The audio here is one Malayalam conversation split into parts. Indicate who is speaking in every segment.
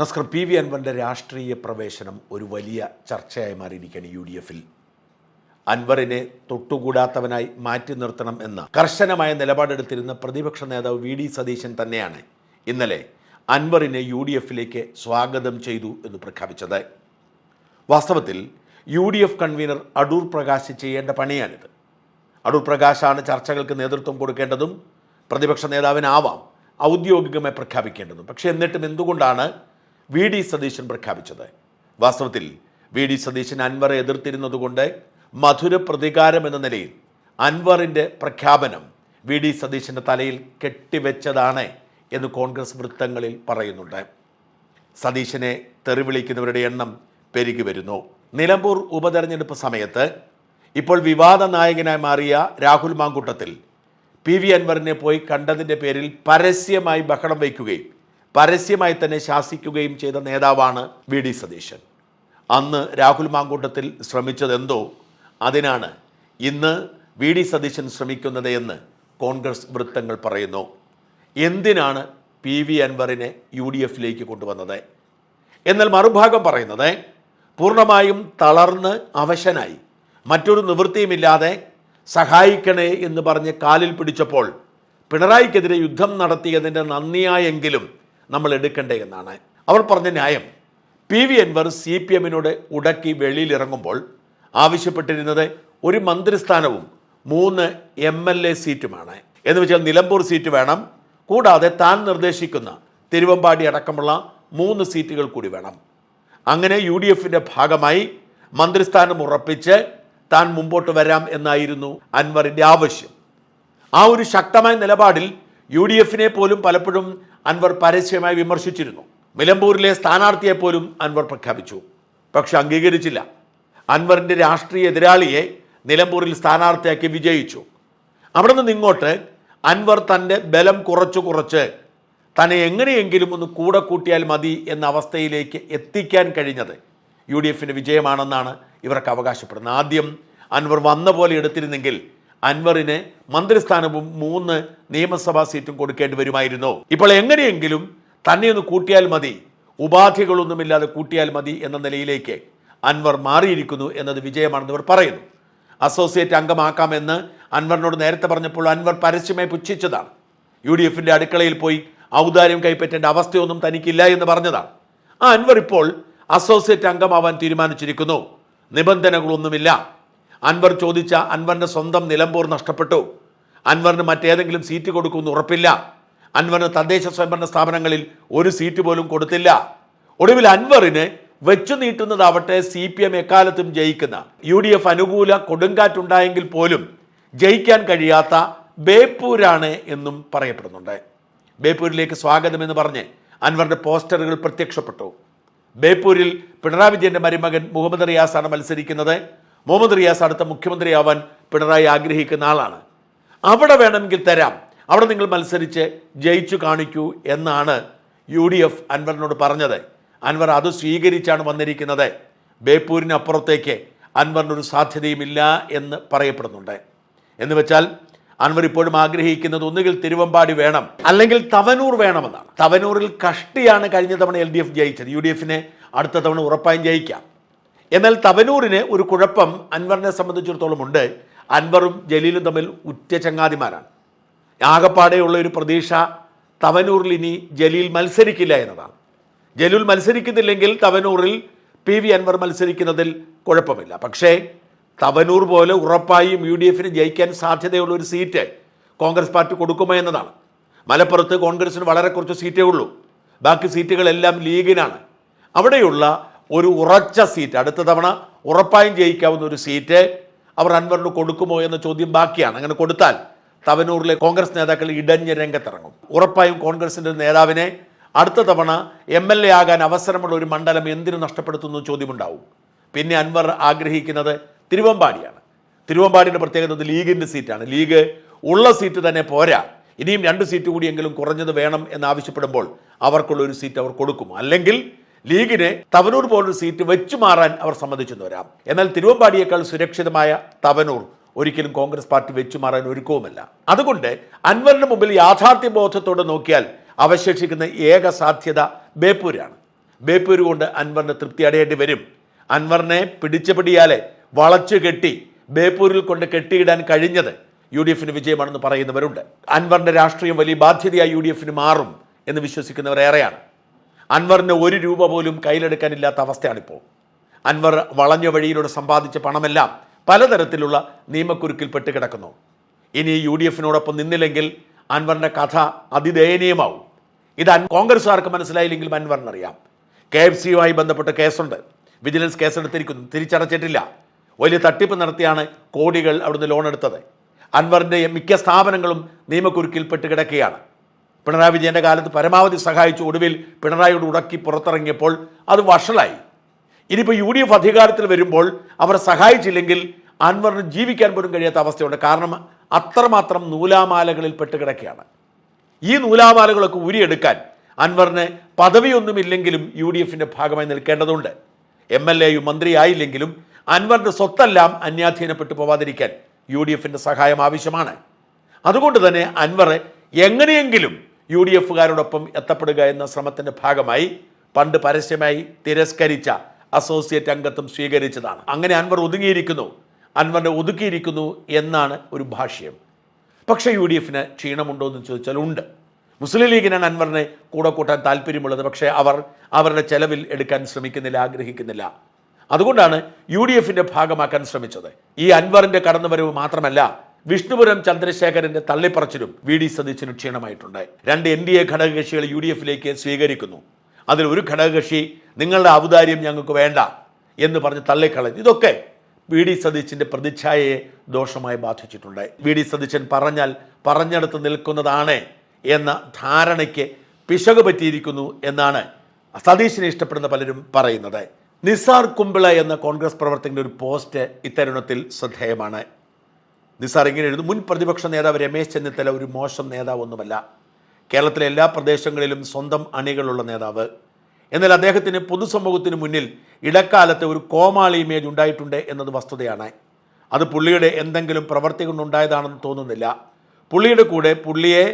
Speaker 1: നമസ്കാരം പി വി അൻവറിൻ്റെ രാഷ്ട്രീയ പ്രവേശനം ഒരു വലിയ ചർച്ചയായി മാറിയിരിക്കുകയാണ് യു ഡി എഫിൽ അൻവറിനെ തൊട്ടുകൂടാത്തവനായി മാറ്റി നിർത്തണം എന്ന കർശനമായ നിലപാടെടുത്തിരുന്ന പ്രതിപക്ഷ നേതാവ് വി ഡി സതീശൻ തന്നെയാണ് ഇന്നലെ അൻവറിനെ യു ഡി എഫിലേക്ക് സ്വാഗതം ചെയ്തു എന്ന് പ്രഖ്യാപിച്ചത് വാസ്തവത്തിൽ U D F convener Adoor Prakash ചെയ്യേണ്ട പണിയാണിത് അടൂർ പ്രകാശാണ് ചർച്ചകൾക്ക് നേതൃത്വം കൊടുക്കേണ്ടതും പ്രതിപക്ഷ നേതാവിനാവാം ഔദ്യോഗികമായി പ്രഖ്യാപിക്കേണ്ടതും പക്ഷേ എന്നിട്ടും എന്തുകൊണ്ടാണ് വി ഡി സതീശൻ പ്രഖ്യാപിച്ചത് വാസ്തവത്തിൽ വി ഡി സതീശൻ അൻവറെ എതിർത്തിരുന്നതുകൊണ്ട് മധുര പ്രതികാരം എന്ന നിലയിൽ അൻവറിൻ്റെ പ്രഖ്യാപനം വി ഡി സതീശൻ്റെ തലയിൽ കെട്ടിവെച്ചതാണ് എന്ന് കോൺഗ്രസ് വൃത്തങ്ങളിൽ പറയുന്നുണ്ട് സതീശനെ തെറിവിളിക്കുന്നവരുടെ എണ്ണം പെരുകി വരുന്നു നിലമ്പൂർ ഉപതെരഞ്ഞെടുപ്പ് സമയത്ത് ഇപ്പോൾ വിവാദ നായകനായി മാറിയ രാഹുൽ മാങ്കൂട്ടത്തിൽ പി വി അൻവറിനെ പോയി കണ്ടതിൻ്റെ പേരിൽ പരസ്യമായി ബഹളം വയ്ക്കുകയും പരസ്യമായി തന്നെ ശാസിക്കുകയും ചെയ്ത നേതാവാണ് വി ഡി സതീശൻ അന്ന് രാഹുൽ മാങ്കൂട്ടത്തിൽ ശ്രമിച്ചതെന്തോ അതിനാണ് ഇന്ന് വി ഡി സതീശൻ ശ്രമിക്കുന്നത് എന്ന് കോൺഗ്രസ് വൃത്തങ്ങൾ പറയുന്നു എന്തിനാണ് പി വി അൻവറിനെ യു ഡി എഫിലേക്ക് കൊണ്ടുവന്നത് എന്നാൽ മറുഭാഗം പറയുന്നത് പൂർണ്ണമായും തളർന്ന് അവശനായി മറ്റൊരു നിവൃത്തിയുമില്ലാതെ സഹായിക്കണേ എന്ന് പറഞ്ഞ് കാലിൽ പിടിച്ചപ്പോൾ പിണറായിക്കെതിരെ യുദ്ധം നടത്തിയതിൻ്റെ നന്ദിയായെങ്കിലും നമ്മൾ എടുക്കണ്ടേ എന്നാണ് അവർ പറഞ്ഞ ന്യായം P V Anvar C P എമ്മിനോട് ഉടക്കി വെളിയിലിറങ്ങുമ്പോൾ ആവശ്യപ്പെട്ടിരുന്നത് ഒരു മന്ത്രിസ്ഥാനവും മൂന്ന് എം എൽ എ സീറ്റുമാണ് എന്ന് വെച്ചാൽ നിലമ്പൂർ സീറ്റ് വേണം കൂടാതെ താൻ നിർദ്ദേശിക്കുന്ന തിരുവമ്പാടി അടക്കമുള്ള മൂന്ന് സീറ്റുകൾ കൂടി വേണം അങ്ങനെ യു ഡി എഫിൻ്റെ ഭാഗമായി മന്ത്രിസ്ഥാനം ഉറപ്പിച്ച് താൻ മുമ്പോട്ട് വരാം എന്നായിരുന്നു അൻവറിൻ്റെ ആവശ്യം ആ ഒരു ശക്തമായ നിലപാടിൽ യു ഡി എഫിനെ പോലും പലപ്പോഴും അൻവർ പരസ്യമായി വിമർശിച്ചിരുന്നു നിലമ്പൂരിലെ സ്ഥാനാർത്ഥിയെ പോലും അൻവർ പ്രഖ്യാപിച്ചു പക്ഷെ അംഗീകരിച്ചില്ല അൻവറിൻ്റെ രാഷ്ട്രീയ എതിരാളിയെ നിലമ്പൂരിൽ സ്ഥാനാർത്ഥിയാക്കി വിജയിച്ചു അവിടെ നിന്ന് ഇങ്ങോട്ട് അൻവർ തൻ്റെ ബലം കുറച്ച് കുറച്ച് തന്നെ എങ്ങനെയെങ്കിലും ഒന്ന് കൂടെ കൂട്ടിയാൽ മതി എന്ന അവസ്ഥയിലേക്ക് എത്തിക്കാൻ കഴിഞ്ഞത് യു ഡി എഫിൻ്റെ വിജയമാണെന്നാണ് ഇവർക്ക് അവകാശപ്പെടുന്നത് ആദ്യം അൻവർ വന്ന പോലെ എടുത്തിരുന്നെങ്കിൽ അൻവറിന് മന്ത്രിസ്ഥാനവും മൂന്ന് നിയമസഭാ സീറ്റും കൊടുക്കേണ്ടി വരുമായിരുന്നു ഇപ്പോൾ എങ്ങനെയെങ്കിലും തന്നെ ഒന്ന് കൂട്ടിയാൽ മതി ഉപാധികളൊന്നുമില്ലാതെ കൂട്ടിയാൽ മതി എന്ന നിലയിലേക്ക് അൻവർ മാറിയിരിക്കുന്നു എന്നത് വിജയമാണെന്ന് ഇവർ പറയുന്നു അസോസിയേറ്റ് അംഗമാക്കാമെന്ന് അൻവറിനോട് നേരത്തെ പറഞ്ഞപ്പോൾ അൻവർ പരസ്യമായി പുച്ഛിച്ചതാണ് യു ഡി എഫിൻ്റെ അടുക്കളയിൽ പോയി ഔദാര്യം കൈപ്പറ്റേണ്ട അവസ്ഥയൊന്നും തനിക്കില്ല എന്ന് പറഞ്ഞതാണ് ആ അൻവർ ഇപ്പോൾ അസോസിയേറ്റ് അംഗമാവാൻ തീരുമാനിച്ചിരിക്കുന്നു നിബന്ധനകളൊന്നുമില്ല അൻവർ ചോദിച്ച അൻവറിൻ്റെ സ്വന്തം നിലമ്പൂർ നഷ്ടപ്പെട്ടു അൻവറിന് മറ്റേതെങ്കിലും സീറ്റ് കൊടുക്കുമെന്ന് ഉറപ്പില്ല അൻവറിന് തദ്ദേശ സ്വയംഭരണ സ്ഥാപനങ്ങളിൽ ഒരു സീറ്റ് പോലും കൊടുത്തില്ല ഒടുവിൽ അൻവറിന് വെച്ചു നീട്ടുന്നതാവട്ടെ സി പി എം എക്കാലത്തും ജയിക്കുന്ന യു ഡി എഫ് അനുകൂല കൊടുങ്കാറ്റുണ്ടായെങ്കിൽ പോലും ജയിക്കാൻ കഴിയാത്ത ബേപ്പൂരാണ് എന്നും പറയപ്പെടുന്നുണ്ട് ബേപ്പൂരിലേക്ക് സ്വാഗതം എന്ന് പറഞ്ഞ് അൻവറിൻ്റെ പോസ്റ്ററുകൾ പ്രത്യക്ഷപ്പെട്ടു ബേപ്പൂരിൽ പിണറായി വിജയൻ്റെ മരുമകൻ മുഹമ്മദ് റിയാസാണ് മത്സരിക്കുന്നത് മുഹമ്മദ് റിയാസ് അടുത്ത മുഖ്യമന്ത്രിയാവാൻ പിണറായി ആഗ്രഹിക്കുന്ന ആളാണ് അവിടെ വേണമെങ്കിൽ തരാം അവിടെ നിങ്ങൾ മത്സരിച്ച് ജയിച്ചു കാണിക്കൂ എന്നാണ് യു ഡി എഫ് അൻവറിനോട് പറഞ്ഞത് അൻവർ അത് സ്വീകരിച്ചാണ് വന്നിരിക്കുന്നത് ബേപ്പൂരിനപ്പുറത്തേക്ക് അൻവറിനൊരു സാധ്യതയുമില്ല എന്ന് പറയപ്പെടുന്നുണ്ട് എന്ന് വെച്ചാൽ അൻവർ ഇപ്പോഴും ആഗ്രഹിക്കുന്നത് ഒന്നുകിൽ തിരുവമ്പാടി വേണം അല്ലെങ്കിൽ തവനൂർ വേണമെന്നാണ് തവനൂരിൽ കഷ്ടിയാണ് കഴിഞ്ഞ തവണ എൽ ഡി എഫ് ജയിച്ചത് യു ഡി എഫിനെ അടുത്ത തവണ ഉറപ്പായും ജയിക്കാം എന്നാൽ തവനൂരിന് ഒരു കുഴപ്പം അൻവറിനെ സംബന്ധിച്ചിടത്തോളം ഉണ്ട് അൻവറും ജലീലും തമ്മിൽ ഉറ്റ ചങ്ങാതിമാരാണ് ആകപ്പാടെയുള്ള ഒരു പ്രതീക്ഷ തവനൂറിൽ ഇനി ജലീൽ മത്സരിക്കില്ല എന്നതാണ് ജലീൽ മത്സരിക്കുന്നില്ലെങ്കിൽ തവനൂറിൽ പി വി അൻവർ മത്സരിക്കുന്നതിൽ കുഴപ്പമില്ല പക്ഷേ തവനൂർ പോലെ ഉറപ്പായും യു ഡി എഫിന് ജയിക്കാൻ സാധ്യതയുള്ള ഒരു സീറ്റ് കോൺഗ്രസ് പാർട്ടി കൊടുക്കുമോ എന്നതാണ് മലപ്പുറത്ത് കോൺഗ്രസിന് വളരെ കുറച്ച് സീറ്റേ ഉള്ളൂ ബാക്കി സീറ്റുകളെല്ലാം ലീഗിനാണ് അവിടെയുള്ള ഒരു ഉറച്ച സീറ്റ് അടുത്ത തവണ ഉറപ്പായും ജയിക്കാവുന്ന ഒരു സീറ്റ് അവർ അൻവറിന് കൊടുക്കുമോ എന്ന ചോദ്യം ബാക്കിയാണ് അങ്ങനെ കൊടുത്താൽ തവനൂറിലെ കോൺഗ്രസ് നേതാക്കൾ ഇടഞ്ഞ് രംഗത്തിറങ്ങും ഉറപ്പായും കോൺഗ്രസിൻ്റെ നേതാവിനെ അടുത്ത തവണ എം എൽ എ ആകാൻ അവസരമുള്ള ഒരു മണ്ഡലം എന്തിനു നഷ്ടപ്പെടുത്തുന്നു ചോദ്യമുണ്ടാവും പിന്നെ അൻവർ ആഗ്രഹിക്കുന്നത് തിരുവമ്പാടിയാണ് തിരുവമ്പാടിയുടെ പ്രത്യേകത ലീഗിൻ്റെ സീറ്റാണ് ലീഗ് ഉള്ള സീറ്റ് തന്നെ പോരാ ഇനിയും രണ്ട് സീറ്റ് കൂടിയെങ്കിലും കുറഞ്ഞത് വേണം എന്നാവശ്യപ്പെടുമ്പോൾ അവർക്കുള്ള ഒരു സീറ്റ് അവർ കൊടുക്കും അല്ലെങ്കിൽ ലീഗിനെ തവനൂർ പോലൊരു സീറ്റ് വെച്ചു മാറാൻ അവർ സമ്മതിച്ചെന്ന് വരാം എന്നാൽ തിരുവമ്പാടിയേക്കാൾ സുരക്ഷിതമായ തവനൂർ ഒരിക്കലും കോൺഗ്രസ് പാർട്ടി വെച്ചു മാറാൻ ഒരുക്കവുമല്ല അതുകൊണ്ട് അൻവറിന് മുമ്പിൽ യാഥാർത്ഥ്യബോധത്തോടെ നോക്കിയാൽ അവശേഷിക്കുന്ന ഏക സാധ്യത ബേപ്പൂരാണ് ബേപ്പൂര് കൊണ്ട് അൻവറിന് തൃപ്തി അടയേണ്ടി വരും അൻവറിനെ പിടിച്ചപിടിയാലെ വളച്ചു കെട്ടി ബേപ്പൂരിൽ കൊണ്ട് കെട്ടിയിടാൻ കഴിഞ്ഞത് യു ഡി എഫിന് വിജയമാണെന്ന് പറയുന്നവരുണ്ട് അൻവറിന്റെ രാഷ്ട്രീയം വലിയ ബാധ്യതയായി യു ഡി എഫിന് മാറും എന്ന് വിശ്വസിക്കുന്നവർ ഏറെയാണ് അൻവറിന് ഒരു രൂപ പോലും കയ്യിലെടുക്കാനില്ലാത്ത അവസ്ഥയാണിപ്പോൾ അൻവർ വളഞ്ഞ വഴിയിലൂടെ സമ്പാദിച്ച പണമെല്ലാം പലതരത്തിലുള്ള നിയമക്കുരുക്കിൽപ്പെട്ട് കിടക്കുന്നു ഇനി യു ഡി എഫിനോടൊപ്പം നിന്നില്ലെങ്കിൽ അൻവറിൻ്റെ കഥ അതിദയനീയമാവും ഇത് കോൺഗ്രസ്സുകാർക്ക് മനസ്സിലായില്ലെങ്കിൽ അൻവറിനറിയാം കെ എഫ് സിയുമായി ബന്ധപ്പെട്ട കേസുണ്ട് വിജിലൻസ് കേസെടുത്തിരിക്കുന്നു തിരിച്ചടച്ചിട്ടില്ല വലിയ തട്ടിപ്പ് നടത്തിയാണ് കോടികൾ അവിടുന്ന് ലോൺ എടുത്തത് അൻവറിൻ്റെ മിക്ക സ്ഥാപനങ്ങളും നിയമക്കുരുക്കിൽപ്പെട്ട് കിടക്കുകയാണ് പിണറായി വിജയൻ്റെ കാലത്ത് പരമാവധി സഹായിച്ചു ഒടുവിൽ പിണറായിയോട് ഉടക്കി പുറത്തിറങ്ങിയപ്പോൾ അത് വഷളായി ഇനിയിപ്പോൾ യു ഡി എഫ് അധികാരത്തിൽ വരുമ്പോൾ അവർ സഹായിച്ചില്ലെങ്കിൽ അൻവറിന് ജീവിക്കാൻ പോലും കഴിയാത്ത അവസ്ഥയുണ്ട് കാരണം അത്രമാത്രം നൂലാമാലകളിൽ പെട്ട് കിടക്കുകയാണ് ഈ നൂലാമാലകളൊക്കെ ഉരിയെടുക്കാൻ അൻവറിന് പദവിയൊന്നുമില്ലെങ്കിലും യു ഡി എഫിൻ്റെ ഭാഗമായി നിൽക്കേണ്ടതുണ്ട് എം എൽ എയും മന്ത്രിയായില്ലെങ്കിലും അൻവറിൻ്റെ സ്വത്തെല്ലാം അന്യാധീനപ്പെട്ടു പോവാതിരിക്കാൻ യു ഡി എഫിൻ്റെ സഹായം ആവശ്യമാണ് അതുകൊണ്ട് തന്നെ അൻവർ എങ്ങനെയെങ്കിലും യു ഡി എഫുകാരോടൊപ്പം എത്തപ്പെടുക എന്ന ശ്രമത്തിൻ്റെ ഭാഗമായി പണ്ട് പരസ്യമായി തിരസ്കരിച്ച അസോസിയേറ്റ് അംഗത്വം സ്വീകരിച്ചതാണ് അങ്ങനെ അൻവർ ഒതുങ്ങിയിരിക്കുന്നു അൻവറിനെ ഒതുക്കിയിരിക്കുന്നു എന്നാണ് ഒരു ഭാഷ്യം പക്ഷേ യു ഡി എഫിന് ക്ഷീണമുണ്ടോ എന്ന് ചോദിച്ചാൽ ഉണ്ട് മുസ്ലിം ലീഗിനാണ് അൻവറിനെ കൂടെ കൂട്ടാൻ താല്പര്യമുള്ളത് പക്ഷേ അവർ അവരുടെ ചെലവിൽ എടുക്കാൻ ശ്രമിക്കുന്നില്ല ആഗ്രഹിക്കുന്നില്ല അതുകൊണ്ടാണ് യു ഡി എഫിൻ്റെ ഭാഗമാക്കാൻ ശ്രമിച്ചത് ഈ അൻവറിൻ്റെ കടന്നുവരവ് മാത്രമല്ല വിഷ്ണുപുരം ചന്ദ്രശേഖരന്റെ തള്ളിപ്പറച്ചിലും വി ഡി സതീശന് ക്ഷീണമായിട്ടുണ്ട് രണ്ട് എൻ ഡി എ ഘടകകക്ഷികൾ യു ഡി എഫിലേക്ക് സ്വീകരിക്കുന്നു അതിൽ ഒരു ഘടകകക്ഷി നിങ്ങളുടെ ഔദാര്യം ഞങ്ങൾക്ക് വേണ്ട എന്ന് പറഞ്ഞ് തള്ളിക്കളഞ്ഞു ഇതൊക്കെ വി ഡി സതീശൻ്റെ പ്രതിച്ഛായയെ ദോഷമായി ബാധിച്ചിട്ടുണ്ട് വി ഡി സതീശൻ പറഞ്ഞാൽ പറഞ്ഞെടുത്ത് നിൽക്കുന്നതാണ് എന്ന ധാരണയ്ക്ക് പിശക് പറ്റിയിരിക്കുന്നു എന്നാണ് സതീശിനെ ഇഷ്ടപ്പെടുന്ന പലരും പറയുന്നത് നിസാർ കുമ്പിള എന്ന കോൺഗ്രസ് പ്രവർത്തകന്റെ ഒരു പോസ്റ്റ് ഇത്തരുണത്തിൽ ശ്രദ്ധേയമാണ് നിസാർ ഇങ്ങനെ എഴുതും മുൻ പ്രതിപക്ഷ നേതാവ് രമേശ് ചെന്നിത്തല ഒരു മോശം നേതാവൊന്നുമല്ല കേരളത്തിലെ എല്ലാ പ്രദേശങ്ങളിലും സ്വന്തം അണികളുള്ള നേതാവ് എന്നാൽ അദ്ദേഹത്തിന് പൊതുസമൂഹത്തിന് മുന്നിൽ ഇടക്കാലത്ത് ഒരു കോമാളി ഇമേജ് ഉണ്ടായിട്ടുണ്ട് എന്നത് വസ്തുതയാണ് അത് പുള്ളിയുടെ എന്തെങ്കിലും പ്രവർത്തി കൊണ്ടുണ്ടായതാണെന്ന് തോന്നുന്നില്ല പുള്ളിയുടെ കൂടെ പുള്ളിയെ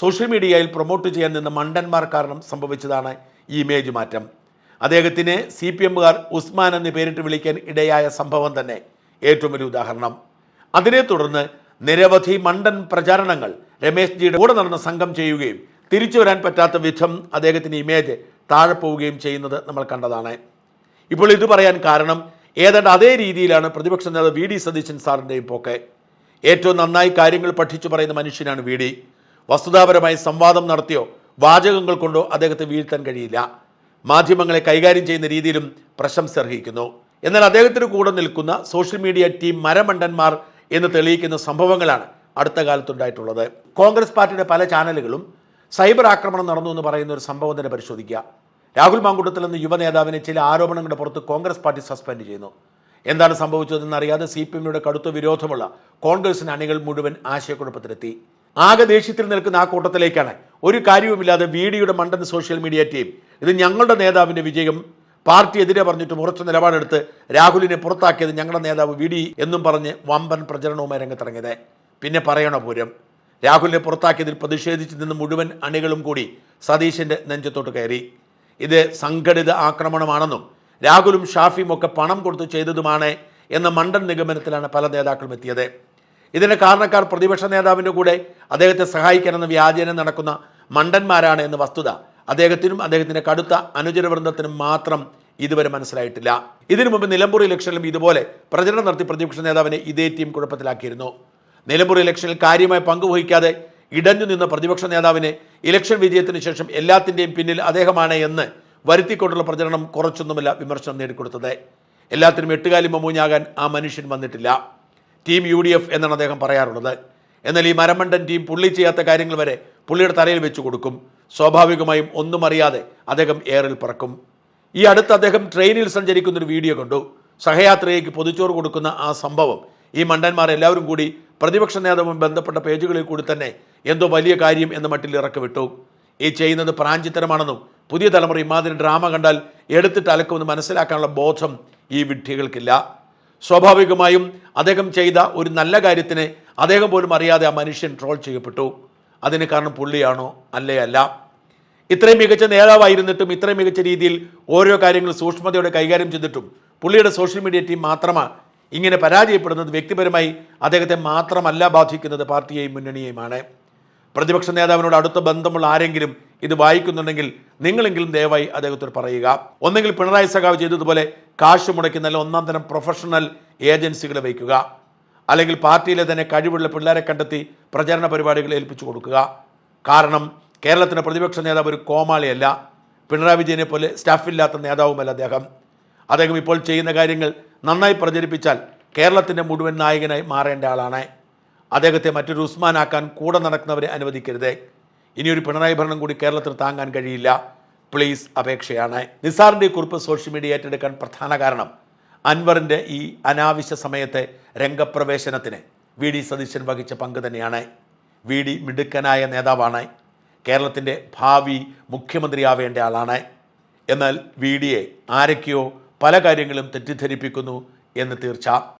Speaker 1: സോഷ്യൽ മീഡിയയിൽ പ്രൊമോട്ട് ചെയ്യാൻ നിന്ന മണ്ടന്മാർ കാരണം സംഭവിച്ചതാണ് ഈ ഇമേജ് മാറ്റം അദ്ദേഹത്തിന് സി പി എമ്മുകാർ ഉസ്മാൻ എന്ന് പേരിട്ട് വിളിക്കാൻ ഇടയായ സംഭവം തന്നെ ഏറ്റവും വലിയ ഉദാഹരണം അതിനെ തുടർന്ന് നിരവധി മണ്ടൻ പ്രചാരണങ്ങൾ രമേശ് ജിയുടെ കൂടെ നടന്ന സംഘം ചെയ്യുകയും തിരിച്ചു വരാൻ പറ്റാത്ത വിധം അദ്ദേഹത്തിന് ഇമേജ് താഴെ പോവുകയും ചെയ്യുന്നത് നമ്മൾ കണ്ടതാണ് ഇപ്പോൾ ഇത് പറയാൻ കാരണം ഏതാണ്ട് അതേ രീതിയിലാണ് പ്രതിപക്ഷ നേതാവ് വി ഡി സതീശൻ സാറിൻ്റെയും പോക്കെ ഏറ്റവും നന്നായി കാര്യങ്ങൾ പഠിച്ചു പറയുന്ന മനുഷ്യനാണ് വി ഡി വസ്തുതാപരമായി സംവാദം നടത്തിയോ വാചകങ്ങൾ കൊണ്ടോ അദ്ദേഹത്തെ വീഴ്ത്താൻ കഴിയില്ല മാധ്യമങ്ങളെ കൈകാര്യം ചെയ്യുന്ന രീതിയിലും പ്രശംസ അർഹിക്കുന്നു എന്നാൽ അദ്ദേഹത്തിന് കൂടെ നിൽക്കുന്ന സോഷ്യൽ മീഡിയ ടീം മരമണ്ടന്മാർ എന്ന് തെളിയിക്കുന്ന സംഭവങ്ങളാണ് അടുത്ത കാലത്തുണ്ടായിട്ടുള്ളത് കോൺഗ്രസ് പാർട്ടിയുടെ പല ചാനലുകളും സൈബർ ആക്രമണം നടന്നു എന്ന് പറയുന്ന ഒരു സംഭവം തന്നെ പരിശോധിക്കുക രാഹുൽ മാങ്കുട്ടത്തിൽ എന്ന യുവ നേതാവിനെ ചില ആരോപണങ്ങളുടെ പുറത്ത് കോൺഗ്രസ് പാർട്ടി സസ്പെൻഡ് ചെയ്യുന്നു എന്താണ് സംഭവിച്ചതെന്ന് അറിയാതെ സി പി എമ്മിനോട് കടുത്ത വിരോധമുള്ള കോൺഗ്രസിന് അണികൾ മുഴുവൻ ആശയക്കുഴപ്പത്തിലെത്തി ആകെ ദേഷ്യത്തിൽ നിൽക്കുന്ന ആ കൂട്ടത്തിലേക്കാണ് ഒരു കാര്യവുമില്ലാതെ വീഡിയോയുടെ മണ്ടൻ സോഷ്യൽ മീഡിയ ടീം ഇത് ഞങ്ങളുടെ നേതാവിന്റെ വിജയം പാർട്ടി എതിരെ പറഞ്ഞിട്ടും ഉറച്ച നിലപാടെടുത്ത് രാഹുലിനെ പുറത്താക്കിയത് ഞങ്ങളുടെ നേതാവ് വി ഡി എന്നും പറഞ്ഞ് വമ്പൻ പ്രചരണവുമായി രംഗത്തിറങ്ങിയത് പിന്നെ പറയണ പൂരം രാഹുലിനെ പുറത്താക്കിയതിൽ പ്രതിഷേധിച്ച് നിന്ന് മുഴുവൻ അണികളും കൂടി സതീശന്റെ നെഞ്ചത്തോട്ട് കയറി ഇത് സംഘടിത ആക്രമണമാണെന്നും രാഹുലും ഷാഫിയും ഒക്കെ പണം കൊടുത്തു ചെയ്തതുമാണ് എന്ന മണ്ഡൽ നിഗമനത്തിലാണ് പല നേതാക്കളും എത്തിയത് ഇതിന് കാരണക്കാർ പ്രതിപക്ഷ നേതാവിൻ്റെ കൂടെ അദ്ദേഹത്തെ സഹായിക്കാനെന്ന വ്യാജേന നടക്കുന്ന മണ്ടന്മാരാണ് എന്ന് വസ്തുത അദ്ദേഹത്തിനും അദ്ദേഹത്തിൻ്റെ കടുത്ത അനുചരവൃന്ദത്തിനും മാത്രം ഇതുവരെ മനസ്സിലായിട്ടില്ല ഇതിനു മുമ്പ് നിലമ്പൂർ ഇലക്ഷനിലും ഇതുപോലെ പ്രചരണം നടത്തി പ്രതിപക്ഷ നേതാവിനെ ഇതേ ടീം കുഴപ്പത്തിലാക്കിയിരുന്നു നിലമ്പൂർ ഇലക്ഷനിൽ കാര്യമായി പങ്കുവഹിക്കാതെ ഇടഞ്ഞു നിന്ന പ്രതിപക്ഷ നേതാവിനെ ഇലക്ഷൻ വിജയത്തിന് ശേഷം എല്ലാത്തിൻ്റെയും പിന്നിൽ അദ്ദേഹമാണ് എന്ന് വരുത്തിക്കൊണ്ടുള്ള പ്രചരണം കുറച്ചൊന്നുമല്ല വിമർശനം നേടിക്കൊടുത്തത് എല്ലാത്തിനും എട്ടുകാലി മമൂഞ്ഞാകാൻ ആ മനുഷ്യൻ വന്നിട്ടില്ല ടീം യു ഡി എഫ് എന്നാണ് അദ്ദേഹം പറയാറുള്ളത് എന്നാൽ ഈ മരമണ്ടൻ ടീം പുള്ളി ചെയ്യാത്ത കാര്യങ്ങൾ വരെ പുള്ളിയുടെ തലയിൽ വെച്ചു കൊടുക്കും സ്വാഭാവികമായും ഒന്നും അറിയാതെ അദ്ദേഹം എയറിൽ പറക്കും ഈ അടുത്ത് അദ്ദേഹം ട്രെയിനിൽ സഞ്ചരിക്കുന്നൊരു വീഡിയോ കണ്ടു സഹയാത്രയ്ക്ക് പൊതിച്ചോറ് കൊടുക്കുന്ന ആ സംഭവം ഈ മണ്ടന്മാരെല്ലാവരും കൂടി പ്രതിപക്ഷ നേതാവും ബന്ധപ്പെട്ട പേജുകളിൽ കൂടി തന്നെ എന്തോ വലിയ കാര്യം എന്ന മട്ടിൽ ഇറക്കി വിട്ടു ഈ ചെയ്യുന്നത് പ്രാഞ്ചിത്തരമാണെന്നും പുതിയ തലമുറ ഇമാതിരി ഡ്രാമ കണ്ടാൽ എടുത്തിട്ട് അലക്കുമെന്ന് മനസ്സിലാക്കാനുള്ള ബോധം ഈ വിഡ്ഢികൾക്കില്ല സ്വാഭാവികമായും അദ്ദേഹം ചെയ്ത ഒരു നല്ല കാര്യത്തിന് അദ്ദേഹം പോലും അറിയാതെ ആ മനുഷ്യൻ ട്രോൾ ചെയ്യപ്പെട്ടു അതിന് കാരണം പുള്ളിയാണോ അല്ലയല്ല ഇത്രയും മികച്ച നേതാവായിരുന്നിട്ടും ഇത്രയും മികച്ച രീതിയിൽ ഓരോ കാര്യങ്ങൾ സൂക്ഷ്മതയോടെ കൈകാര്യം ചെയ്തിട്ടും പുള്ളിയുടെ സോഷ്യൽ മീഡിയ ടീം മാത്രമാണ് ഇങ്ങനെ പരാജയപ്പെടുന്നത് വ്യക്തിപരമായി അദ്ദേഹത്തെ മാത്രമല്ല ബാധിക്കുന്നത് പാർട്ടിയെയും മുന്നണിയെയുമാണ് പ്രതിപക്ഷ നേതാവിനോട് അടുത്ത ബന്ധമുള്ള ആരെങ്കിലും ഇത് വായിക്കുന്നുണ്ടെങ്കിൽ നിങ്ങളെങ്കിലും ദയവായി അദ്ദേഹത്തോട് പറയുക ഒന്നെങ്കിൽ പിണറായി സഖാവ് ചെയ്തതുപോലെ കാശ് മുടക്കി നല്ല ഒന്നാം തരം പ്രൊഫഷണൽ ഏജൻസികളെ വയ്ക്കുക അല്ലെങ്കിൽ പാർട്ടിയിലെ തന്നെ കഴിവുള്ള പിള്ളേരെ കണ്ടെത്തി പ്രചരണ പരിപാടികൾ ഏൽപ്പിച്ചു കൊടുക്കുക കാരണം കേരളത്തിൻ്റെ പ്രതിപക്ഷ നേതാവ് ഒരു കോമാളിയല്ല പിണറായി വിജയനെ പോലെ സ്റ്റാഫില്ലാത്ത നേതാവുമല്ല അദ്ദേഹം അദ്ദേഹം ഇപ്പോൾ ചെയ്യുന്ന കാര്യങ്ങൾ നന്നായി പ്രചരിപ്പിച്ചാൽ കേരളത്തിൻ്റെ മുഴുവൻ നായകനായി മാറേണ്ട ആളാണ് അദ്ദേഹത്തെ മറ്റൊരു ഉസ്മാനാക്കാൻ കൂടെ നടക്കുന്നവരെ അനുവദിക്കരുത് ഇനിയൊരു പിണറായി ഭരണം കൂടി കേരളത്തിന് താങ്ങാൻ കഴിയില്ല പ്ലീസ് അപേക്ഷയാണ് നിസാറിൻ്റെ കുറിപ്പ് സോഷ്യൽ മീഡിയ ഏറ്റെടുക്കാൻ പ്രധാന കാരണം അൻവറിൻ്റെ ഈ അനാവശ്യ സമയത്തെ രംഗപ്രവേശനത്തിന് വി ഡി സതീശൻ വഹിച്ച പങ്ക് തന്നെയാണ് വി ഡി മിടുക്കനായ നേതാവാണ് കേരളത്തിൻ്റെ ഭാവി മുഖ്യമന്ത്രിയാവേണ്ട ആളാണ് എന്നാൽ വി ഡിയെ ആരൊക്കെയോ പല കാര്യങ്ങളും തെറ്റിദ്ധരിപ്പിക്കുന്നു എന്ന് തീർച്ച